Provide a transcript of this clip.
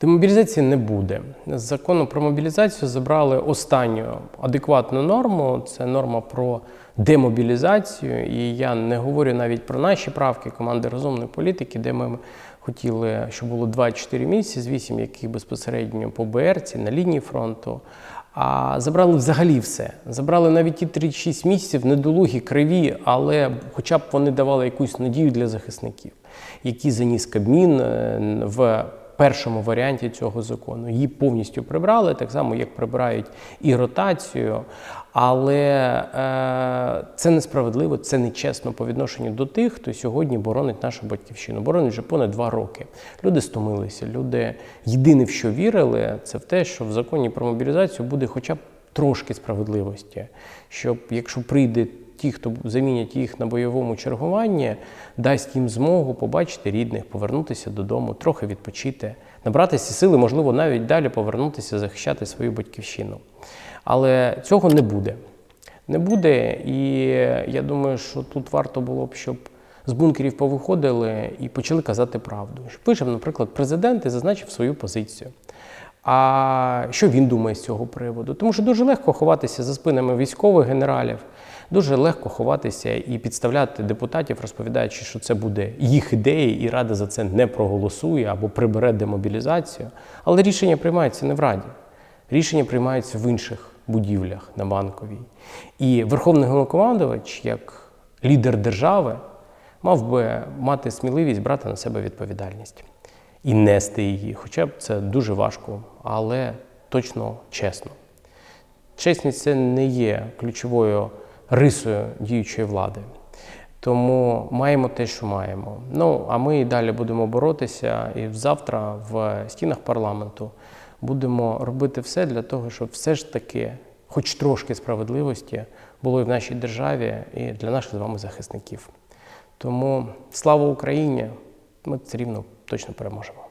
Демобілізації не буде. З закону про мобілізацію забрали останню адекватну норму. Це норма про демобілізацію. І я не говорю навіть про наші правки команди розумної політики, де ми хотіли, щоб було 24 місяці, з 8 яких безпосередньо по БРці на лінії фронту. А забрали взагалі все. Забрали навіть ті 36 місяців недолугі, криві, але хоча б вони давали якусь надію для захисників, які заніс Кабмін е, в першому варіанті цього закону. Її повністю прибрали, так само як прибирають і ротацію. Але е, це несправедливо, це нечесно по відношенню до тих, хто сьогодні боронить нашу батьківщину. Боронить вже понад два роки. Люди стомилися. Люди єдине, в що вірили, це в те, що в законі про мобілізацію буде хоча б трошки справедливості. Щоб якщо прийде ті, хто замінять їх на бойовому чергуванні, дасть їм змогу побачити рідних, повернутися додому, трохи відпочити, набратися сили, можливо, навіть далі повернутися, захищати свою батьківщину. Але цього не буде. Не буде, і я думаю, що тут варто було б, щоб з бункерів повиходили і почали казати правду. Вийшов, наприклад, президент і зазначив свою позицію. А що він думає з цього приводу? Тому що дуже легко ховатися за спинами військових генералів, дуже легко ховатися і підставляти депутатів, розповідаючи, що це буде їх ідеї, і Рада за це не проголосує або прибере демобілізацію. Але рішення приймаються не в Раді. Рішення приймаються в інших будівлях на банковій. І Верховний Головнокомандувач, як лідер держави, мав би мати сміливість брати на себе відповідальність і нести її. Хоча б це дуже важко, але точно чесно. Чесність це не є ключовою рисою діючої влади. Тому маємо те, що маємо. Ну а ми і далі будемо боротися. І завтра в стінах парламенту будемо робити все для того, щоб все ж таки, хоч трошки справедливості, було і в нашій державі, і для наших з вами захисників. Тому слава Україні! Ми все рівно точно переможемо.